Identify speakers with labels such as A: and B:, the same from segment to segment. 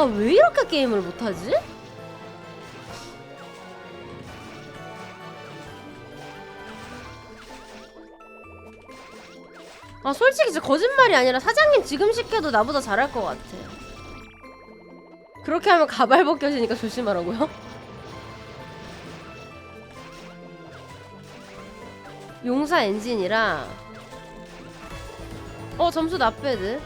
A: 나 왜 이렇게 게임을 못하지? 아 솔직히 진짜 거짓말이 아니라 사장님 지금 시켜도 나보다 잘할 것 같아 그렇게 하면 가발 벗겨지니까 조심하라고요? 용사 엔진이라 어 점수 나빼드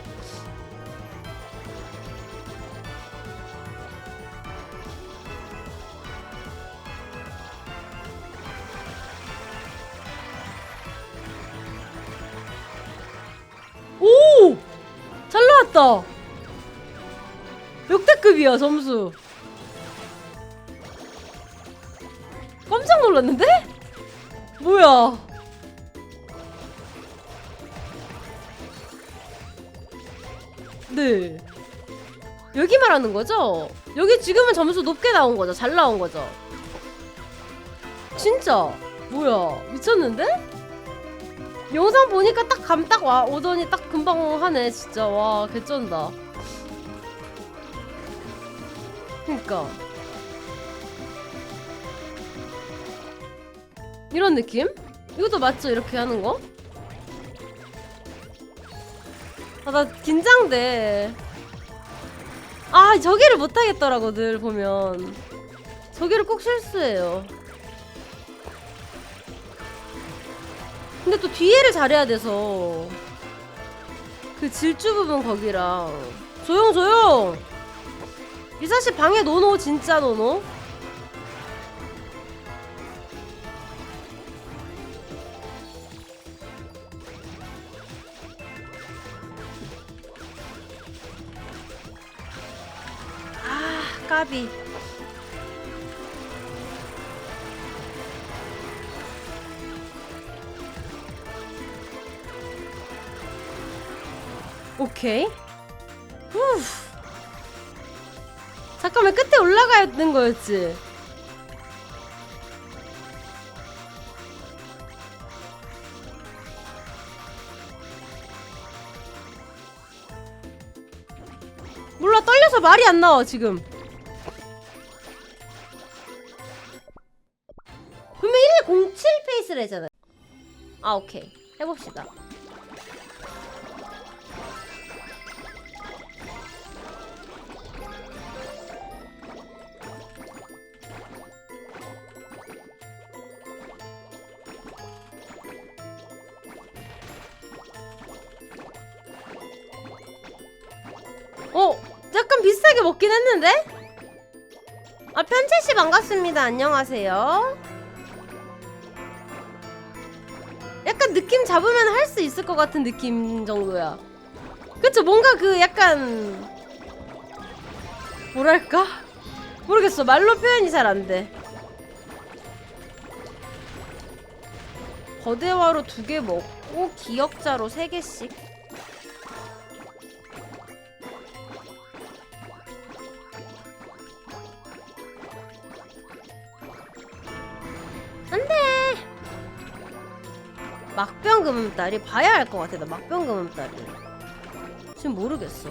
A: 잘 나왔다 역대급이야 점수 깜짝 놀랐는데? 뭐야 네. 여기 말하는 거죠? 여기 지금은 점수 높게 나온 거죠? 잘 나온 거죠? 진짜? 뭐야? 미쳤는데? 영상 보니까 딱 감 딱 와 오더니 딱 금방 하네 진짜 와 개쩐다 그니까 이런 느낌? 이것도 맞죠 이렇게 하는 거? 아, 나 긴장돼. 아, 저기를 못하겠더라고, 늘 보면. 저기를 꼭 실수해요. 근데 또 뒤에를 잘해야 돼서. 그 질주 부분 거기랑. 조용, 조용! 이사씨 방에 노노, 진짜 노노? 아, 까비. 오케이. 후. 잠깐만 끝에 올라가야 되는 거였지. 몰라 떨려서 말이 안 나와 지금. 분명 1107 페이스를 했잖아요. 아 오케이 해봅시다. 약간 비슷하게 먹긴 했는데? 아 편채씨 반갑습니다. 안녕하세요. 약간 느낌 잡으면 할 수 있을 것 같은 느낌 정도야. 그쵸? 뭔가 그 약간 뭐랄까? 모르겠어. 말로 표현이 잘 안 돼. 거대화로 두 개 먹고 기억자로 세 개씩. 금음딸이 봐야 할것 같아. 나 막병 금음딸이. 지금 모르겠어.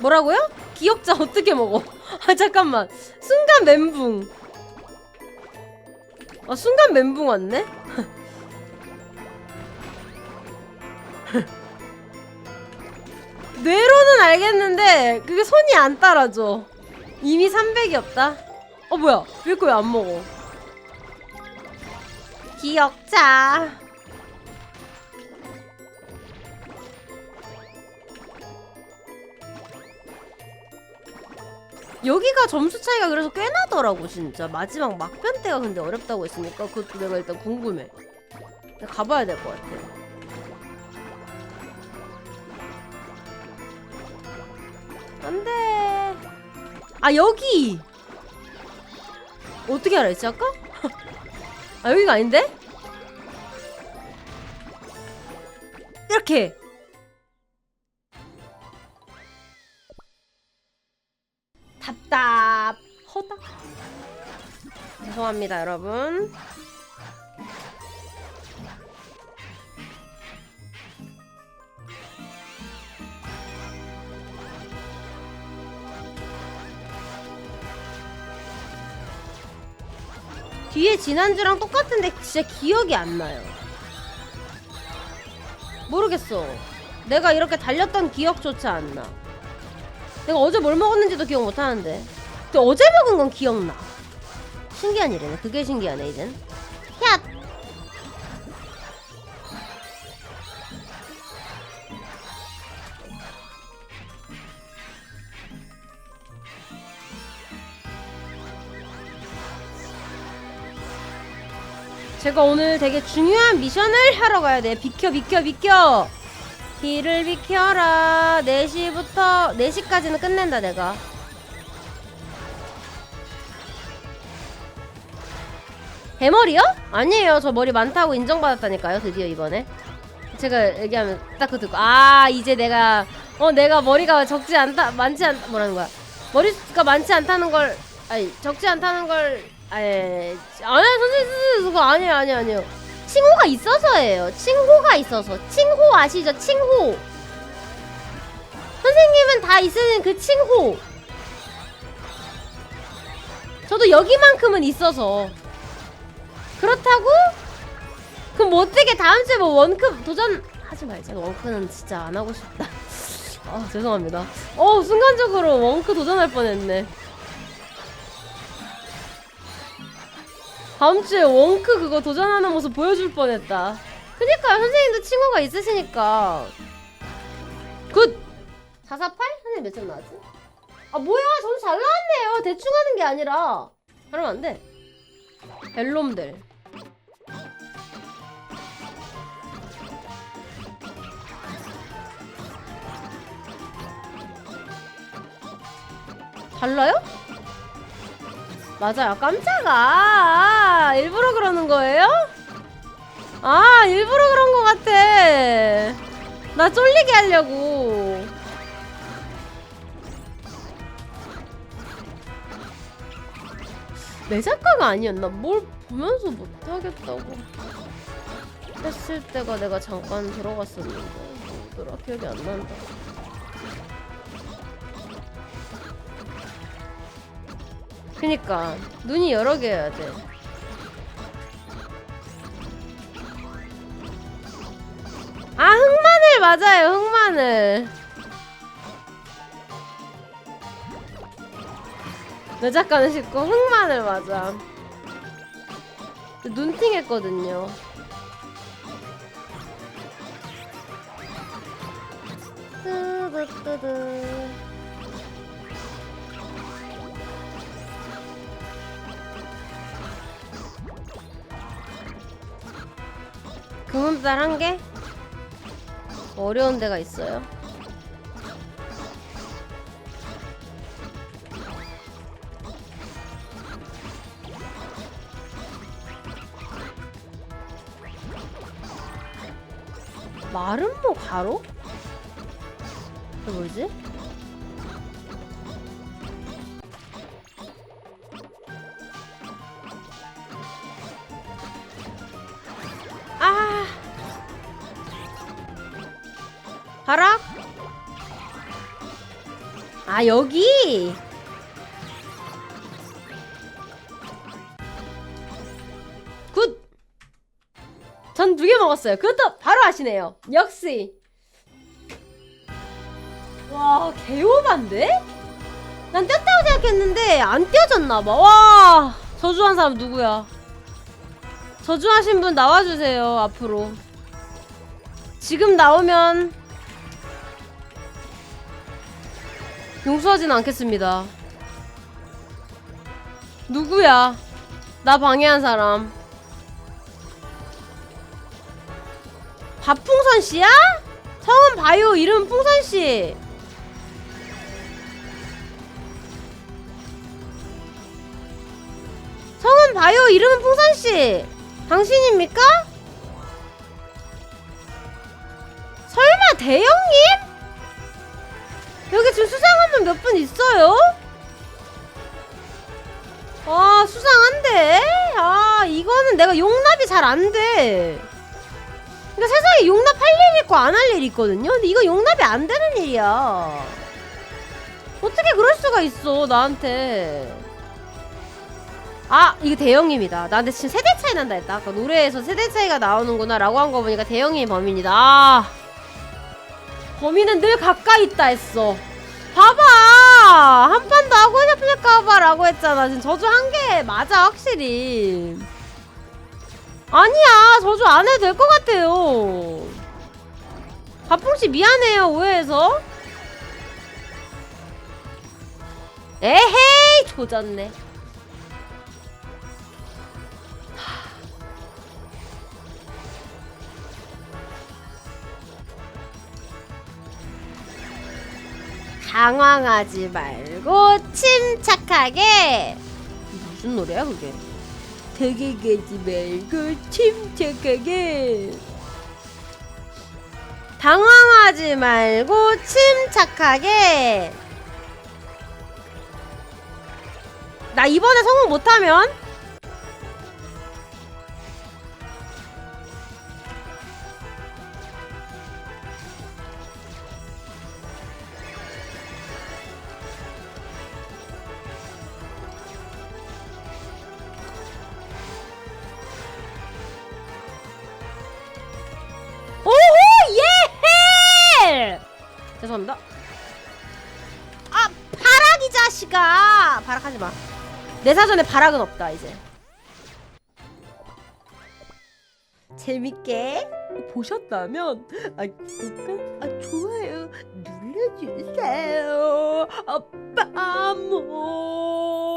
A: 뭐라고요? 기억자 어떻게 먹어? 아 잠깐만. 순간 멘붕. 아 순간 멘붕 왔네? 뇌로는 알겠는데 그게 손이 안 따라줘 이미 300이 없다. 어 뭐야? 왜왜안 먹어? 기억자. 여기가 점수 차이가 그래서 꽤 나더라고 진짜. 마지막 막편 때가 근데 어렵다고 했으니까 그것도 내가 일단 궁금해. 가봐야 될 것 같아 안돼 아 여기 어떻게 알았지 아까? 아 여기가 아닌데? 이렇게 죄송합니다, 여러분. 뒤에 지난주랑 똑같은데 진짜 기억이 안 나요. 모르겠어. 내가 이렇게 달렸던 기억조차 안 나. 내가 어제 뭘 먹었는지도 기억 못 하는데. 근데 어제 먹은 건 기억나. 신기한 일이네. 그게 신기하네, 이젠. 제가 오늘 되게 중요한 미션을 하러 가야 돼. 비켜, 비켜, 비켜! 길을 비켜라. 4시부터, 4시까지는 끝낸다, 내가. 대머리요? 아니에요. 저 머리 많다고 인정받았다니까요. 드디어 이번에. 제가 얘기하면 딱 그 듣고 아 이제 내가 어 내가 머리가 적지 않다 많지 않 뭐라는 거야 머리가 많지 않다는 걸 아니 적지 않다는 걸 아니 아니 선생님 그거 아니에요 아니에요 아니에요. 칭호가 있어서예요. 칭호가 있어서. 칭호 아시죠? 칭호 선생님은 다 있으는 그 칭호 저도 여기만큼은 있어서. 그렇다고? 그럼 뭐 어떻게 다음 주에 뭐 원크 도전 하지 말자. 원크는 진짜 안 하고 싶다. 아 죄송합니다. 어 순간적으로 원크 도전할 뻔했네. 다음 주에 원크 그거 도전하는 모습 보여줄 뻔했다. 그니까 선생님도 친구가 있으시니까. 굿. 448? 선생님 몇점 나왔지? 아 뭐야 점수 잘 나왔네요. 대충 하는 게 아니라. 그러면 안 돼. 벨놈들. 달라요? 맞아요. 깜짝아. 아, 일부러 그러는 거예요? 아, 일부러 그런 거 같아. 나 쫄리게 하려고. 내 작가가 아니었나? 뭘 보면서 못하겠다고 했을 때가 내가 잠깐 들어갔었는데 뭐더라 기억이 안 난다. 그니까 눈이 여러 개여야 돼. 아 흑마늘 맞아요 흑마늘. 내 작가는 쉽고 흑마늘 맞아. 눈팅했거든요. 뜨드뜨드. 금은달 한 개? 어려운 데가 있어요? 마름모 가로? 그게 뭐지? 바락? 아 여기 굿! 전 두 개 먹었어요. 그것도 바로 아시네요. 역시. 와, 개오반데? 난 뗐다고 생각했는데 안 떼어졌나봐. 와, 저주한 사람 누구야? 저주하신 분 나와주세요, 앞으로. 지금 나오면 용서하진 않겠습니다. 누구야? 나 방해한 사람. 밥풍선 씨야? 성은 바요 이름 풍선 씨. 성은 바요 이름은 풍선 씨. 당신입니까? 설마 대영님? 분 있어요? 아 수상한데? 아 이거는 내가 용납이 잘 안 돼. 그러니까 세상에 용납할 일 있고 안 할 일이 있거든요. 근데 이거 용납이 안 되는 일이야. 어떻게 그럴 수가 있어 나한테. 아 이게 대형님이다. 나한테 지금 세대 차이 난다 했다. 아까 노래에서 세대 차이가 나오는구나 라고 한 거 보니까 대형님이 범인이다. 아 범인은 늘 가까이 있다 했어. 한 판 더 하고 싶을까봐 라고 했잖아. 지금 저주 한 개 맞아 확실히. 아니야 저주 안 해도 될 것 같아요. 밥풍씨 미안해요 오해해서. 에헤이 조졌네 당황하지 말고 침착하게. 무슨 노래야 그게? 되게게지 말고 침착하게. 당황하지 말고 침착하게. 나 이번에 성공 못하면 죄송합니다. 아 바락 이 자식아 바락하지 마. 내 사전에 바락은 없다 이제. 재밌게 보셨다면 아 구독과 아 좋아요 눌러주세요. 아빠 모.